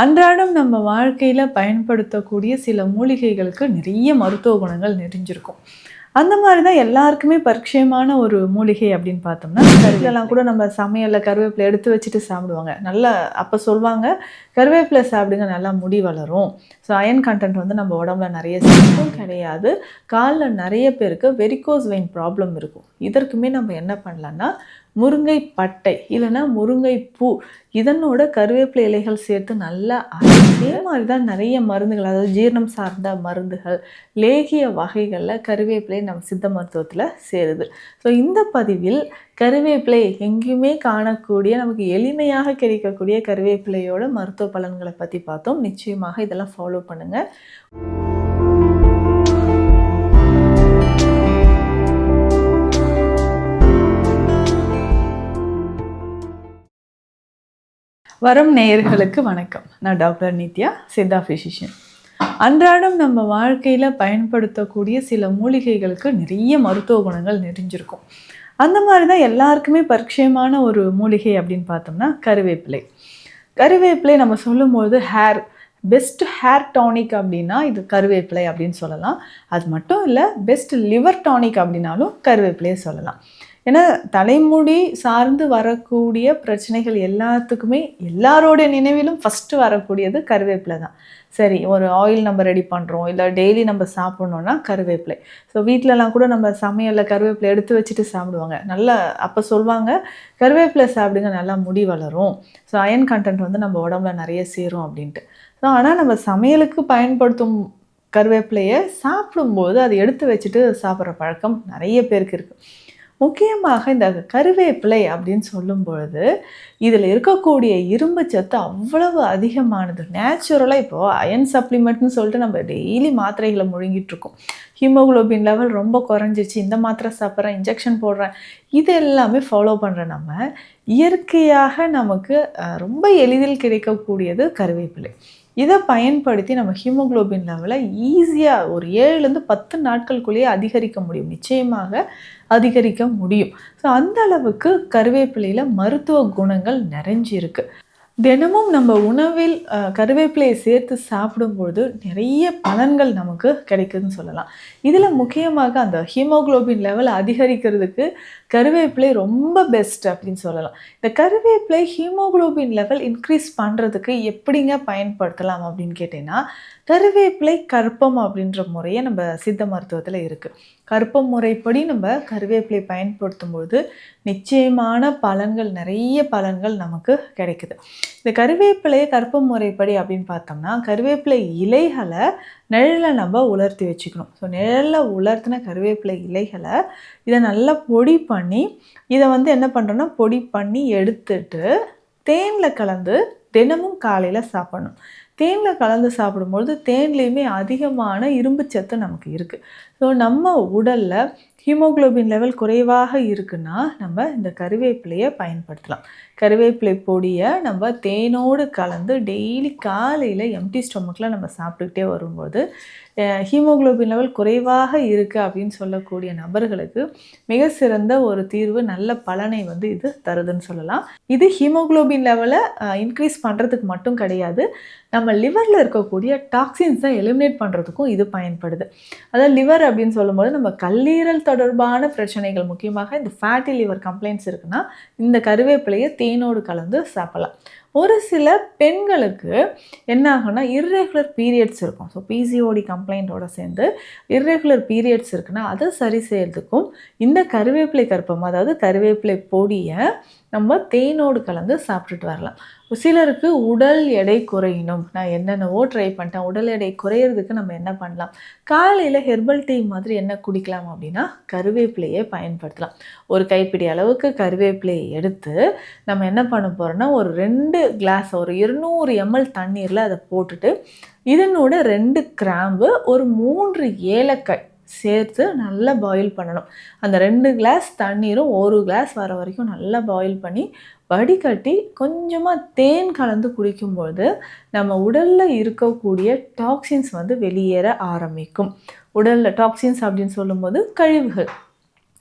அன்றாடம் நம்ம வாழ்க்கையில் பயன்படுத்தக்கூடிய சில மூலிகைகளுக்கு நிறைய மருத்துவ குணங்கள் நிறைஞ்சிருக்கும். அந்த மாதிரி தான் எல்லாருக்குமே பரிச்சயமான ஒரு மூலிகை அப்படின்னு பார்த்தோம்னா கருவேலாம் கூட நம்ம சமையலில் கருவேப்பிலை எடுத்து வச்சுட்டு சாப்பிடுவாங்க. நல்லா அப்போ சொல்லுவாங்க கருவேப்பிலை சாப்பிடுங்க நல்லா முடி வளரும். ஸோ அயன் கண்டென்ட் வந்து நம்ம உடம்புல நிறைய சேர்க்கும். கிடையாது. காலில் நிறைய பேருக்கு வெரிகோஸ் வெயின் ப்ராப்ளம் இருக்கும். இதற்குமே நம்ம என்ன பண்ணலான்னா முருங்கை பட்டை இல்லைன்னா முருங்கை பூ இதனோட கருவேப்பிலை இலைகள் சேர்த்து நல்லா அதே மாதிரி தான் நிறைய மருந்துகள் அதாவது ஜீரணம் சார்ந்த மருந்துகள் லேகிய வகைகளில் கருவேப்பிலை நம்ம சித்த மருத்துவத்தில் சேருது. ஸோ இந்த பதிவில் கருவேப்பிலை எங்கேயுமே காணக்கூடிய நமக்கு எளிமையாக கிடைக்கக்கூடிய கருவேப்பிலையோட மருத்துவ பலன்களை பற்றி பார்த்தோம். நிச்சயமாக இதெல்லாம் ஃபாலோ பண்ணுங்கள் வரும் நேயர்களுக்கு வணக்கம். நான் டாக்டர் நித்யா சித்தா ஃபிசிஷியன் அன்றாடம் நம்ம வாழ்க்கையில் பயன்படுத்தக்கூடிய சில மூலிகைகளுக்கு நிறைய மருத்துவ குணங்கள் நிறைஞ்சிருக்கும். அந்த மாதிரி தான் எல்லாருக்குமே பரிச்சயமான ஒரு மூலிகை அப்படின்னு பார்த்தோம்னா கருவேப்பிலை. கருவேப்பிலை நம்ம சொல்லும்போது ஹேர் பெஸ்ட் ஹேர் டானிக் அப்படின்னா இது கருவேப்பிலை அப்படின்னு சொல்லலாம். அது மட்டும் இல்லை பெஸ்ட் லிவர் டானிக் அப்படின்னாலும் கருவேப்பிலையை சொல்லலாம். ஏன்னா தலைமுடி சார்ந்து வரக்கூடிய பிரச்சனைகள் எல்லாத்துக்குமே எல்லாரோடைய நினைவிலும் ஃபஸ்ட்டு வரக்கூடியது கருவேப்பிலை தான். சரி ஒரு ஆயில் நம்ம ரெடி பண்ணுறோம் இல்லை டெய்லி நம்ம சாப்பிட்ணுன்னா கருவேப்பிலை. ஸோ வீட்டிலலாம் கூட நம்ம சமையலில் கருவேப்பிலை எடுத்து வச்சுட்டு சாப்பிடுவாங்க. நல்லா அப்போ சொல்லுவாங்க கருவேப்பிலை சாப்பிடுங்க நல்லா முடி வளரும். ஸோ அயன் கண்டென்ட் வந்து நம்ம உடம்புல நிறைய சேரும் அப்படின்ட்டு. ஸோ ஆனால் நம்ம சமையலுக்கு பயன்படுத்தும் கருவேப்பிலையை சாப்பிடும்போது அதை எடுத்து வச்சுட்டு சாப்பிட்ற பழக்கம் நிறைய பேருக்கு இருக்குது முக்கியமாக இந்த கருவேப்பிலை அப்படின்னு சொல்லும் பொழுது இதில் இருக்கக்கூடிய இரும்பு சத்து அவ்வளவு அதிகமானது. நேச்சுரலாக இப்போது அயன் சப்ளிமெண்ட்னு சொல்லிட்டு நம்ம டெய்லி மாத்திரைகளை முழுங்கிட்டுருக்கோம் ஹீமோகுளோபின் லெவல் ரொம்ப குறைஞ்சிச்சு. இந்த மாத்திரை சாப்பிட்றேன் இன்ஜெக்ஷன் போடுறேன். இது எல்லாமே ஃபாலோ பண்ணுற நம்ம இயற்கையாக நமக்கு ரொம்ப எளிதில் கிடைக்கக்கூடியது கருவேப்பிலை. இதை பயன்படுத்தி நம்ம ஹீமோகுளோபின் லெவலை ஈஸியாக ஒரு ஏழுலேருந்து பத்து நாட்களுக்குள்ளேயே அதிகரிக்க முடியும். நிச்சயமாக அதிகரிக்க முடியும். ஸோ அந்த அளவுக்கு கருவேப்பிலையில் மருத்துவ குணங்கள் நிறைஞ்சிருக்கு. தினமும் நம்ம உணவில் கருவேப்பிலையை சேர்த்து சாப்பிடும்பொழுது நிறைய பலன்கள் நமக்கு கிடைக்குதுன்னு சொல்லலாம். இதில் முக்கியமாக அந்த ஹீமோகுளோபின் லெவல் அதிகரிக்கிறதுக்கு கருவேப்பிலை ரொம்ப பெஸ்ட் அப்படின்னு சொல்லலாம். இந்த கருவேப்பிலை ஹீமோகுளோபின் லெவல் இன்க்ரீஸ் பண்ணுறதுக்கு எப்படிங்க பயன்படுத்தலாம் அப்படின்னு கேட்டிங்கன்னா கருவேப்பிலை கற்பம் அப்படின்ற முறையை நம்ம சித்த மருத்துவத்தில் இருக்குது கற்பம் முறைப்படி நம்ம கருவேப்பிலை பயன்படுத்தும் பொழுது நிச்சயமான பலன்கள் நிறைய பலன்கள் நமக்கு கிடைக்குது. இந்த கருவேப்பிலையை கற்ப முறைப்படி அப்படின்னு பார்த்தோம்னா கருவேப்பிலை இலைகளை நிழலில் நம்ம உலர்த்தி வச்சுக்கணும். ஸோ நிழலில் உலர்த்தின கருவேப்பிலை இலைகளை இதை நல்லா பொடி பண்ணி இதை வந்து என்ன பண்ணுறோன்னா பொடி பண்ணி எடுத்துட்டு தேனில் கலந்து தினமும் காலையில் சாப்பிடணும். தேனில் கலந்து சாப்பிடும்பொழுது தேன்லேயுமே அதிகமான இரும்பு சத்து நமக்கு இருக்குது ஸோ நம்ம உடலில் ஹீமோகுளோபின் லெவல் குறைவாக இருக்குன்னா நம்ம இந்த கருவேப்பிலையை பயன்படுத்தலாம். கருவேப்பிலை பொடியை நம்ம தேனோடு கலந்து டெய்லி காலையில் எம்டி ஸ்டொமக்கில் நம்ம சாப்பிட்டுக்கிட்டே வரும்போது ஹீமோகுளோபின் லெவல் குறைவாக இருக்குது அப்படின்னு சொல்லக்கூடிய நபர்களுக்கு மிக சிறந்த ஒரு தீர்வு நல்ல பலனை வந்து இது தருதுன்னு சொல்லலாம். இது ஹீமோகுளோபின் லெவலை இன்க்ரீஸ் பண்ணுறதுக்கு மட்டும் கிடையாது. நம்ம லிவரில் இருக்கக்கூடிய டாக்ஸின்ஸை எலிமினேட் பண்ணுறதுக்கும் இது பயன்படுது. அதாவது லிவர் அப்படின்னு சொல்லும்போது நம்ம கல்லீரல் தொடர்பான பிரச்சனைகள் முக்கியமாக இந்த ஃபேட்டி லிவர் கம்ப்ளைண்ட்ஸ் இருக்குன்னா இந்த கருவேப்பிலையை தேனோடு கலந்து சாப்பிடலாம். ஒரு சில பெண்களுக்கு என்ன ஆகும்னா இர்ரெகுலர் பீரியட்ஸ் இருக்கும் ஸோ பிசிஓடி கம்ப்ளைண்ட்டோட சேர்ந்து இர்ரெகுலர் பீரியட்ஸ் இருக்குன்னா அதை சரி செய்கிறதுக்கும் இந்த கருவேப்பிலை கற்பம் அதாவது கருவேப்பிலை பொடியை நம்ம தேனோடு கலந்து சாப்பிட்டுட்டு வரலாம். சிலருக்கு உடல் எடை குறையணும். நான் என்னென்னவோ ட்ரை பண்ணிட்டேன். உடல் எடை குறையிறதுக்கு நம்ம என்ன பண்ணலாம்? காலையில் ஹெர்பல் டீ மாதிரி என்ன குடிக்கலாம் அப்படின்னா கருவேப்பிலையை பயன்படுத்தலாம். ஒரு கைப்பிடி அளவுக்கு கருவேப்பிலையை எடுத்து நம்ம என்ன பண்ண போகிறோம்னா ஒரு ரெண்டு கிளாஸ் ஒரு இருநூறு எம்எல் தண்ணீரில் அதை போட்டுட்டு இதனோட ரெண்டு கிராம்பு ஒரு மூன்று ஏலக்காய் சேர்த்து நல்லா பாயில் பண்ணணும். அந்த ரெண்டு கிளாஸ் தண்ணீரும் ஒரு கிளாஸ் வர வரைக்கும் நல்லா பாயில் பண்ணி வடிகட்டி கொஞ்சமாக தேன் கலந்து குடிக்கும்போது நம்ம உடலில் இருக்கக்கூடிய டாக்ஸின்ஸ் வந்து வெளியேற ஆரம்பிக்கும். உடலில் டாக்ஸின்ஸ் அப்படின்னு சொல்லும்போது கழிவுகள்.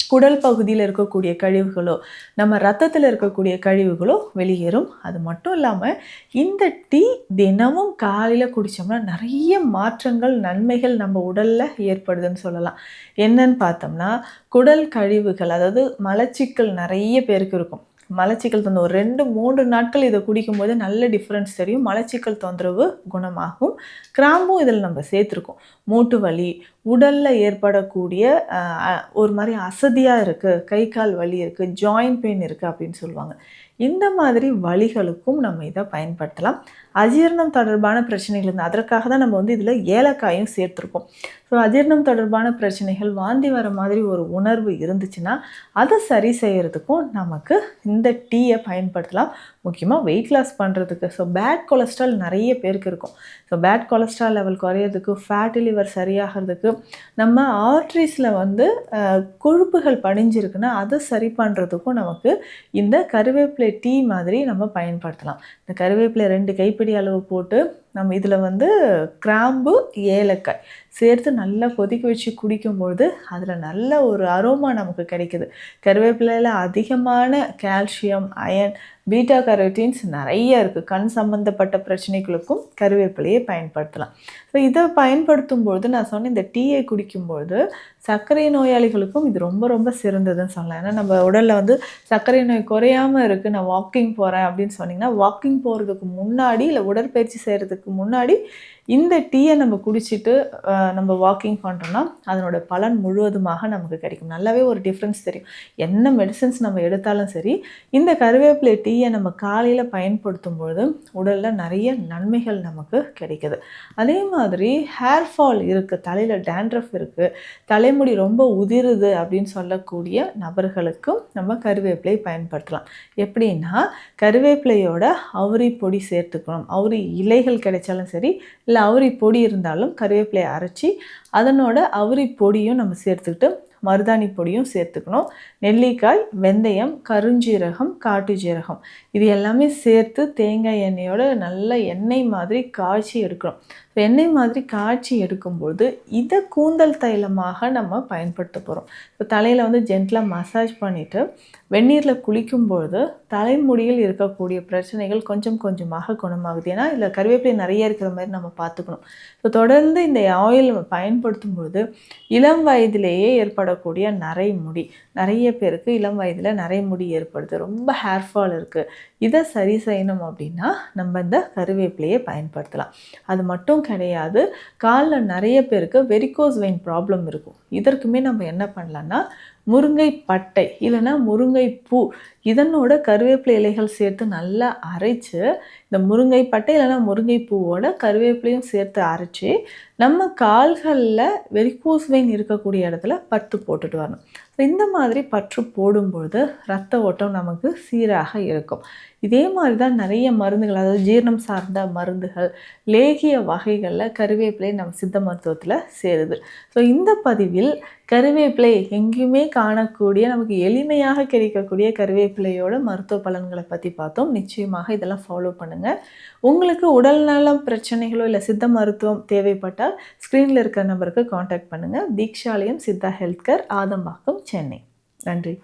குடல் பகுதியில் இருக்கக்கூடிய கழிவுகளோ நம்ம ரத்தத்தில் இருக்கக்கூடிய கழிவுகளோ வெளியேறும். அது மட்டும் இல்லாமல் இந்த டீ தினமும் காலையில் குடித்தோம்னா நிறைய மாற்றங்கள் நன்மைகள் நம்ம உடலில் ஏற்படுதுன்னு சொல்லலாம். என்னன்னு பார்த்தோம்னா குடல் கழிவுகள் அதாவது மலச்சிக்கல் நிறைய பேருக்கு இருக்கும். மலச்சிக்கல் தொந்தரவு. ரெண்டு மூன்று நாட்கள் இதை குடிக்கும்போது நல்ல டிஃப்ரென்ஸ் தெரியும். மலச்சிக்கல் தொந்தரவு குணமாகும். கிராம்பும் இதில் நம்ம சேர்த்துருக்கோம். மூட்டு வலி உடலில் ஏற்படக்கூடிய ஒரு மாதிரி அசதியாக இருக்குது கை கால் வலி இருக்குது ஜாயிண்ட் பெயின் இருக்குது அப்படின்னு சொல்லுவாங்க. இந்த மாதிரி வலிகளுக்கும் நம்ம இதை பயன்படுத்தலாம். அஜீரணம் தொடர்பான பிரச்சனைகள் இருந்து அதற்காக தான் நம்ம வந்து இதில் ஏலக்காயும் சேர்த்துருக்கோம். ஸோ அஜீர்ணம் தொடர்பான பிரச்சனைகள் வாந்தி வர மாதிரி ஒரு உணர்வு இருந்துச்சுன்னா அதை சரி செய்யறதுக்கும் நமக்கு இந்த டீயை பயன்படுத்தலாம். முக்கியமாக வெயிட் லாஸ் பண்ணுறதுக்கு ஸோ பேட் கொலஸ்ட்ரால் நிறைய பேருக்கு இருக்கும். ஸோ பேட் கொலஸ்ட்ரால் லெவல் குறையிறதுக்கு ஃபேட்டி லிவர் சரியாகிறதுக்கு நம்ம ஆர்ட்ரிஸில் வந்து கொழுப்புகள் படிஞ்சிருக்குன்னா அதை சரி பண்ணுறதுக்கும் நமக்கு இந்த கருவேப்பிலை டீ மாதிரி நம்ம பயன்படுத்தலாம். இந்த கருவேப்பிலை ரெண்டு கைப்பிடி அளவு போட்டு நம்ம இதில் வந்து கிராம்பு ஏலக்காய் சேர்த்து நல்லா கொதிக்க வச்சு குடிக்கும்பொழுது அதில் நல்ல ஒரு அரோமா நமக்கு கிடைக்குது. கருவேப்பிலையில் அதிகமான கால்சியம் அயன் பீட்டா கரோட்டீன்ஸ் நிறைய இருக்குது கண் சம்மந்தப்பட்ட பிரச்சனைகளுக்கும் கருவேப்பிலையை பயன்படுத்தலாம். ஸோ இதை பயன்படுத்தும் பொழுது நான் சொன்னேன் இந்த டீயை குடிக்கும்பொழுது சர்க்கரை நோயாளிகளுக்கும் இது ரொம்ப ரொம்ப சிறந்ததுன்னு சொல்லலாம். ஏன்னா நம்ம உடலில் வந்து சர்க்கரை நோய் குறையாமல் இருக்குது நான் வாக்கிங் போகிறேன் அப்படின்னு சொன்னிங்கன்னா வாக்கிங் போகிறதுக்கு முன்னாடி இல்லை உடற்பயிற்சி செய்கிறதுக்கு முன்னாடி இந்த டீயை நம்ம குடிச்சிட்டு நம்ம வாக்கிங் பண்ணுறோன்னா அதனோட பலன் முழுவதுமாக நமக்கு கிடைக்கும். நல்லாவே ஒரு டிஃப்ரென்ஸ் தெரியும். என்ன மெடிசன்ஸ் நம்ம எடுத்தாலும் சரி இந்த கருவேப்பிலை டீயை நம்ம காலையில் பயன்படுத்தும் பொழுது உடலில் நிறைய நன்மைகள் நமக்கு கிடைக்குது. அதே மாதிரி ஹேர் ஃபால் இருக்குது தலையில் டேண்ட்ரஃப் இருக்குது தலைமுடி ரொம்ப உதிருது அப்படின்னு சொல்லக்கூடிய நபர்களுக்கும் நம்ம கருவேப்பிலை பயன்படுத்தலாம். எப்படின்னா கருவேப்பிலையோட அவுரி பொடி சேர்த்துக்கணும். அவுரி இலைகள் கிடைச்சாலும் சரி இல்லை அவரி பொடி இருந்தாலும் கருவேப்பிலையை அரைச்சி அதனோட அவரி பொடியும் நம்ம சேர்த்துக்கிட்டு மருதாணி பொடியும் சேர்த்துக்கணும். நெல்லிக்காய் வெந்தயம் கருஞ்சீரகம் காட்டு ஜீரகம். இது எல்லாமே சேர்த்து தேங்காய் எண்ணெயோட நல்ல எண்ணெய் மாதிரி காய்ச்சி எடுக்கணும். வெண்ணெய் மாதிரி காய்ச்சி எடுக்கும்போது இதை கூந்தல் தைலமாக நம்ம பயன்படுத்த போகிறோம் இப்போ தலையில் வந்து ஜென்டலாக மசாஜ் பண்ணிவிட்டு வெந்நீரில் குளிக்கும்பொழுது தலைமுடியில் இருக்கக்கூடிய பிரச்சனைகள் கொஞ்சம் கொஞ்சமாக குணமாகுது. ஏன்னா இதில் கருவேப்பிலை நிறைய இருக்கிற மாதிரி நம்ம பார்த்துக்கணும். ஸோ தொடர்ந்து இந்த ஆயில் பயன்படுத்தும் பொழுது இளம் வயதிலேயே ஏற்படக்கூடிய நரைமுடி நிறைய பேருக்கு இளம் வயதில் நரைமுடி ஏற்படுது. ரொம்ப ஹேர் ஃபால் இருக்குது இதை சரி செய்யணும் அப்படின்னா நம்ம இந்த கருவேப்பிலையை பயன்படுத்தலாம். அது மட்டும் கிடையாது. காலில் நிறைய பேருக்கு வெரிகோஸ் வெயின் ப்ராப்ளம் இருக்கும். இதற்குமே நம்ம என்ன பண்ணலான்னா முருங்கை பட்டை இல்லைன்னா முருங்கை பூ இதனோட கருவேப்பிலை இலைகள் சேர்த்து நல்லா அரைச்சு இந்த முருங்கை பட்டை இல்லைன்னா முருங்கை பூவோட கருவேப்பிலையும் சேர்த்து அரைச்சி நம்ம கால்களில் வெரிகோஸ் வெயின் இருக்கக்கூடிய இடத்துல பற்று போட்டுட்டு வரணும். இந்த மாதிரி பற்று போடும்பொழுது ரத்த ஓட்டம் நமக்கு சீராக இருக்கும். இதே மாதிரி தான் நிறைய மருந்துகள் அதாவது ஜீரணம் சார்ந்த மருந்துகள் லேகிய வகைகளில் கருவேப்பிலை நம்ம சித்த மருத்துவத்தில் சேருது. ஸோ இந்த பதிவில் கருவேப்பிலை எங்கேயுமே காணக்கூடிய நமக்கு எளிமையாக கிடைக்கக்கூடிய கருவேப்பிலையோட மருத்துவ பலன்களை பற்றி பார்த்தோம். நிச்சயமாக இதெல்லாம் ஃபாலோ பண்ணுங்கள் உங்களுக்கு உடல் நலம் பிரச்சனைகளோ இல்லை சித்த மருத்துவம் தேவைப்பட்டால் ஸ்க்ரீனில் இருக்கிற நம்பருக்கு காண்டாக்ட் பண்ணுங்கள் தீக்ஷாலயம் சித்தா ஹெல்த் கேர் ஆதம்பாக்கம் சென்னை. நன்றி.